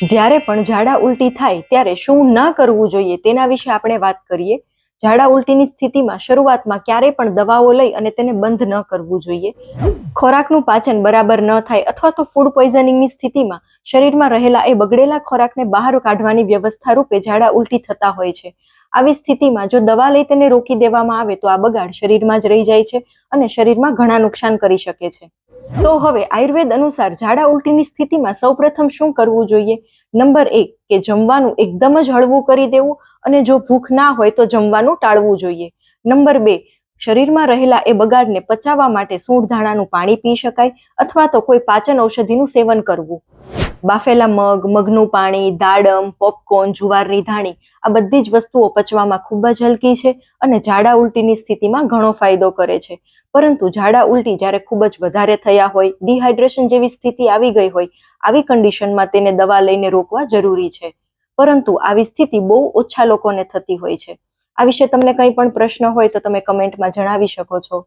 જ્યારે પણ ઝાડા ઉલટી થાય ત્યારે શું ન કરવું જોઈએ તેના વિશે આપણે વાત કરીએ. ઝાડા ઉલટીની સ્થિતિમાં શરૂઆતમાં ક્યારેય પણ દવાઓ લઈ અને તેને બંધ ન કરવું જોઈએ. ખોરાકનું પાચન બરાબર ન થાય અથવા તો ફૂડ પોઈઝનિંગની સ્થિતિમાં શરીરમાં રહેલા એ બગડેલા ખોરાકને બહાર કાઢવાની વ્યવસ્થા રૂપે ઝાડા ઉલટી થતા હોય છે. આવી સ્થિતિમાં જો દવા લઈ તેને રોકી દેવામાં આવે તો આ બગાડ શરીરમાં જ રહી જાય છે અને શરીરમાં ઘણા નુકસાન કરી શકે છે. તો હવે આયુર્વેદ અનુસાર ઝાડા ઉલટીની સ્થિતિમાં સૌપ્રથમ શું કરવું જોઈએ? નંબર એક, કે જમવાનું એકદમ જ હળવું કરી દેવું અને જો ભૂખ ના હોય તો જમવાનું ટાળવું જોઈએ. નંબર બે, શરીરમાં રહેલા એ બગાડને પચાવવા માટે સૂંઢ ધાણાનું પાણી પી શકાય અથવા તો કોઈ પાચન ઔષધિનું સેવન કરવું. બાફેલા મગ, મગનું પાણી, દાડમ પોપકોર્ન જુવારની ધાણી આ બધી જ વસ્તુઓ પચવામાં ખૂબ જ હલકી છે અને ઝાડા ઉલટીની સ્થિતિમાં ઘણો ફાયદો કરે છે. પરંતુ ઝાડા ઉલટી જ્યારે ખૂબ જ વધારે થયા હોય ડિહાઇડ્રેશન જેવી સ્થિતિ આવી ગઈ હોય, આવી કન્ડિશનમાં તેને દવા લઈને રોકવા જરૂરી છે. પરંતુ આવી સ્થિતિ બહુ ઓછા લોકોને થતી હોય છે. આ વિશે તમને કંઈ પણ પ્રશ્ન હોય તો તમે કમેન્ટમાં જણાવી શકો છો.